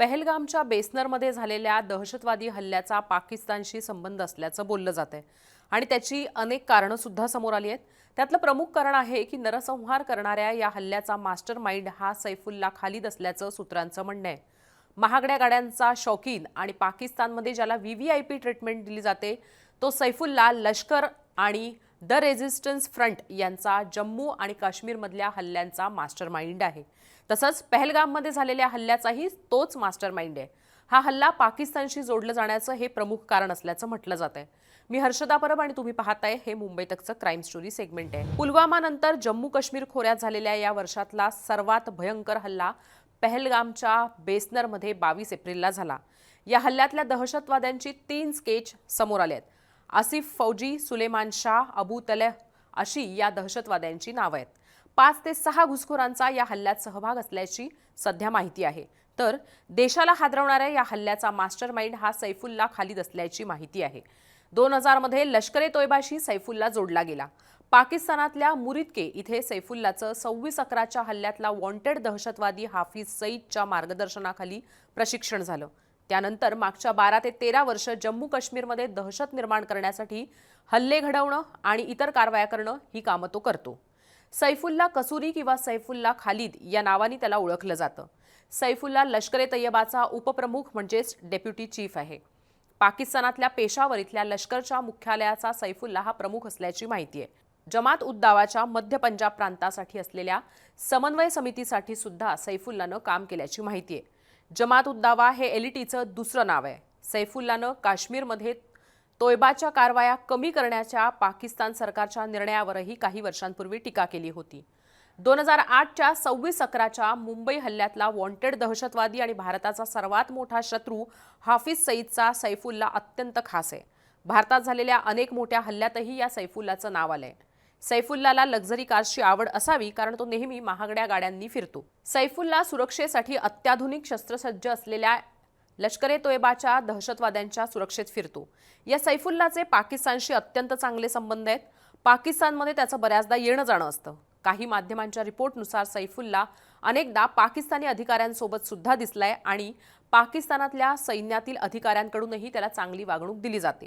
पहलगामच्या बेसनरमध्ये झालेल्या दहशतवादी हल्ल्याचा पाकिस्तानशी संबंध असल्याचं बोललं जात आहे आणि त्याची अनेक कारणं सुद्धा समोर आली आहेत. त्यातलं प्रमुख कारण आहे की नरसंहार करणाऱ्या या हल्ल्याचा मास्टर माइंड हा सैफुल्ला खालीद असल्याचं सूत्रांचं म्हणणं आहे. महागड्या गाड्यांचा शौकीन आणि पाकिस्तानमध्ये ज्याला V V I P treatment दिली जाते तो सैफुल्ला लष्कर आणि द रेझिस्टन्स फ्रंट यांचा जम्मू आणि काश्मीरमधल्या हल्ल्यांचा मास्टर माइंड आहे. तसंच पहलगाममध्ये झालेल्या हल्ल्याचाही तोच मास्टर माइंड आहे. हा हल्ला पाकिस्तानशी जोडलं जाण्याचं हे प्रमुख कारण असल्याचं म्हटलं जात आहे मी हर्षदा परब आणि तुम्ही पाहताय हे मुंबई तकचं क्राईम स्टोरी सेगमेंट आहे. पुलवामा नंतर जम्मू काश्मीर खोऱ्यात झालेल्या या वर्षातला सर्वात भयंकर हल्ला पहलगामच्या बेसनरमध्ये बावीस एप्रिलला झाला. या हल्ल्यातल्या दहशतवाद्यांची तीन स्केच समोर आले आहेत आसिफ फौजी सुलेमान शाह अबू तलेह अशी या दहशतवाद्यांची नावं आहेत. पाच ते सहा घुसखोरांचा या हल्ल्यात सहभाग असल्याची सध्या माहिती आहे. तर देशाला हादरवणाऱ्या या हल्ल्याचा मास्टर माइंड हा सैफुल्ला खालीद असल्याची माहिती आहे. दोन हजारमध्ये लष्कर ए तोयबाशी सैफुल्ला जोडला गेला. पाकिस्तानातल्या मुरिदके इथे सैफुल्लाचं सव्वीस अकराच्या हल्ल्यातला वॉन्टेड दहशतवादी हाफिज सईदच्या मार्गदर्शनाखाली प्रशिक्षण झालं. त्यानंतर मागच्या बारा ते तेरा वर्ष जम्मू काश्मीरमध्ये दहशत निर्माण करण्यासाठी हल्ले घडवणं आणि इतर कारवाया करणं ही कामं तो करतो. सैफुल्ला कसुरी किंवा सैफुल्ला खालिद या नावाने त्याला ओळखलं जातं. सैफुल्ला लष्कर ए तय्यबाचा उपप्रमुख म्हणजेच डेप्युटी चीफ आहे. पाकिस्तानातल्या पेशावर इथल्या लष्करच्या मुख्यालयाचा सैफुल्ला हा प्रमुख असल्याची माहिती आहे. जमात उद्दावाच्या मध्य पंजाब प्रांतासाठी असलेल्या समन्वय समितीसाठी सुद्धा सैफुल्लानं काम केल्याची माहिती आहे. जमात उद्दावा हे एलईटीचं दुसरं नाव आहे. सैफुल्लानं काश्मीरमध्ये तोयबाच्या कारवाया कमी करण्याच्या पाकिस्तान सरकारच्या निर्णयावरही काही वर्षांपूर्वी टीका केली होती. दोन हजार आठच्या सव्वीस अकराच्या मुंबई हल्ल्यातला वॉन्टेड दहशतवादी आणि भारताचा सर्वात मोठा शत्रू हाफिज सईदचा सैफुल्ला अत्यंत खास आहे. भारतात झालेल्या अनेक मोठ्या हल्ल्यातही या सैफुल्लाचं नाव आलंय. सैफुल्लाला लक्झरी कार्सची आवड असावी कारण तो नेहमी महागड्या गाड्यांनी फिरतो. सैफुल्ला सुरक्षेसाठी अत्याधुनिक शस्त्रसज्ज असलेल्या लष्कर ए तोयबाच्या दहशतवाद्यांच्या सुरक्षेत फिरतो. या सैफुल्लाचे पाकिस्तानशी अत्यंत चांगले संबंध आहेत. पाकिस्तानमध्ये त्याचं बऱ्याचदा येणं जाणं असतं. काही माध्यमांच्या रिपोर्टनुसार सैफुल्ला अनेकदा पाकिस्तानी अधिकाऱ्यांसोबत सुद्धा दिसलाय आणि पाकिस्तानातल्या सैन्यातील अधिकाऱ्यांकडूनही त्याला चांगली वागणूक दिली जाते.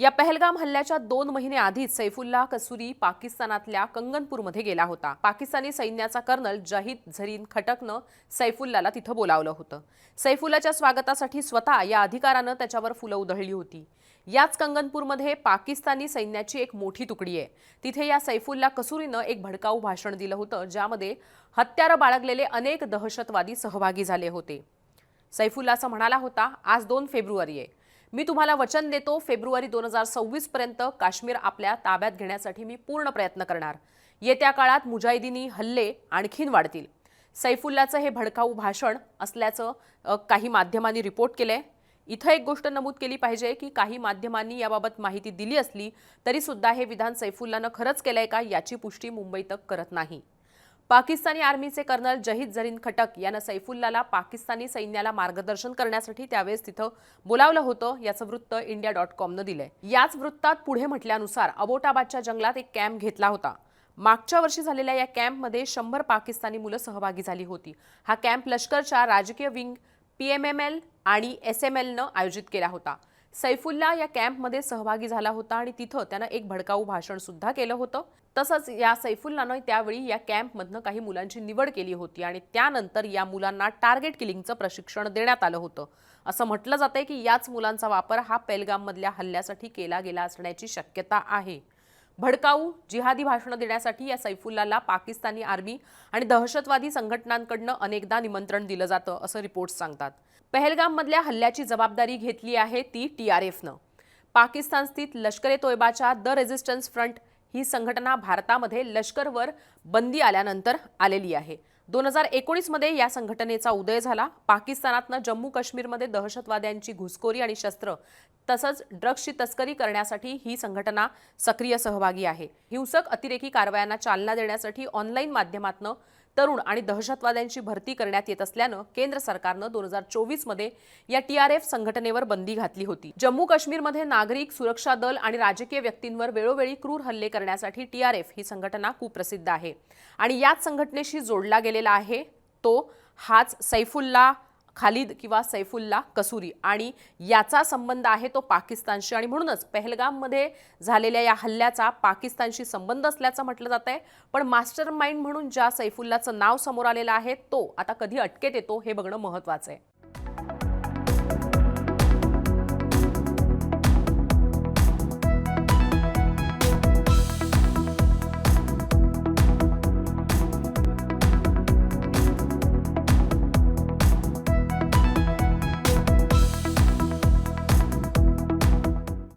या पहलगाम हल्ल्याच्या दोन महिने आधीच सैफुल्ला कसुरी पाकिस्तानातल्या कंगनपूरमध्ये गेला होता. पाकिस्तानी सैन्याचा कर्नल जाहिद झरीन खटकनं सैफुल्लाला तिथं बोलावलं होतं. सैफुल्लाच्या स्वागतासाठी स्वतः या अधिकारानं त्याच्यावर फुलं उधळली होती. याच कंगनपूरमध्ये पाकिस्तानी सैन्याची एक मोठी तुकडी आहे. तिथे या सैफुल्ला कसुरीनं एक भडकाऊ भाषण दिलं होतं ज्यामध्ये हत्यारं बाळगलेले अनेक दहशतवादी सहभागी झाले होते. सैफुल्ला असं म्हणाला होता आज दोन फेब्रुवारी आहे. मी तुम्हाला वचन देतो फेब्रुवारी दोन हजार सव्वीस पर्यंत काश्मीर आपल्या ताब्यात घेण्यासाठी मी पूर्ण प्रयत्न करणार. येत्या काळात मुजाहिदीनी हल्ले आणखीन वाढतील. सैफुल्लाचं हे भडकाऊ भाषण असल्याचं काही माध्यमांनी रिपोर्ट केलंय. इथं एक गोष्ट नमूद केली पाहिजे की काही माध्यमांनी याबाबत माहिती दिली असली तरीसुद्धा हे विधान सैफुल्लानं खरंच केलंय का याची पुष्टी मुंबईत करत नाही. पाकिस्तानी आर्मीचे कर्नल जहीद झरीन खटक यानं सैफुल्लाला पाकिस्तानी सैन्याला मार्गदर्शन करण्यासाठी त्यावेळेस तिथं बोलावलं होतं याचं वृत्त इंडिया डॉट कॉमनं दिलंय. याच वृत्तात पुढे म्हटल्यानुसार अबोटाबादच्या जंगलात एक कॅम्प घेतला होता. मागच्या वर्षी झालेल्या या कॅम्पमध्ये शंभर पाकिस्तानी मुलं सहभागी झाली होती. हा कॅम्प लष्करच्या राजकीय wing P M M L आणि एस एम एलनं आयोजित केला होता. सैफुल्ला या कॅम्पमध्ये सहभागी झाला होता आणि तिथं त्यानं एक भडकाऊ भाषण सुद्धा केलं होतं. तसंच या सैफुल्लानं त्यावेळी या कॅम्पमधनं काही मुलांची निवड केली होती आणि त्यानंतर या मुलांना टार्गेट किलिंगचं प्रशिक्षण देण्यात आलं होतं. असं म्हटलं जातंय की याच मुलांचा वापर हा पेलगाममधल्या हल्ल्यासाठी केला गेला असण्याची शक्यता आहे. भडकाऊ जिहादी भाषणं देण्यासाठी या सैफुल्लाला पाकिस्तानी आर्मी आणि दहशतवादी संघटनांकडनं अनेकदा निमंत्रण दिलं जातं असं रिपोर्ट्स सांगतात. पहलगाममधल्या हल्ल्याची जबाबदारी घेतली आहे ती टी आर एफनं. पाकिस्तान स्थित लष्कर ए तोयबाच्या द रेझिस्टन्स फ्रंट ही संघटना भारतामध्ये लष्करवर बंदी आल्यानंतर आलेली आहे. दोन हजार एकोणीसमध्ये या संघटनेचा उदय झाला. पाकिस्तानातनं जम्मू काश्मीरमध्ये दहशतवाद्यांची घुसखोरी आणि शस्त्र तसंच ड्रग्सची तस्करी करण्यासाठी ही संघटना सक्रिय सहभागी आहे. हिंसक अतिरेकी कारवायांना चालना देण्यासाठी ऑनलाईन माध्यमातनं तरुण आणि दहशतवाद्यांची भरती करण्यात येत असल्यानं केंद्र सरकारनं दोन हजार चोवीसमध्ये या टीआरएफ संघटनेवर बंदी घातली होती. जम्मू काश्मीरमध्ये नागरिक सुरक्षा दल आणि राजकीय व्यक्तींवर वेळोवेळी क्रूर हल्ले करण्यासाठी टीआरएफ ही संघटना कुप्रसिद्ध आहे. आणि याच संघटनेशी जोडला गेलेला आहे तो हाच सैफुल्ला खालिद किंवा सैफुल्ला कसुरी. आणि याचा संबंध आहे तो पाकिस्तानशी. आणि म्हणूनच पहलगाममध्ये झालेल्या या हल्ल्याचा पाकिस्तानशी संबंध असल्याचं म्हटलं जात आहे. पण मास्टर माइंड म्हणून ज्या सैफुल्लाचं नाव समोर आलेलं आहे तो आता कधी अटकेत येतो हे बघणं महत्त्वाचं आहे.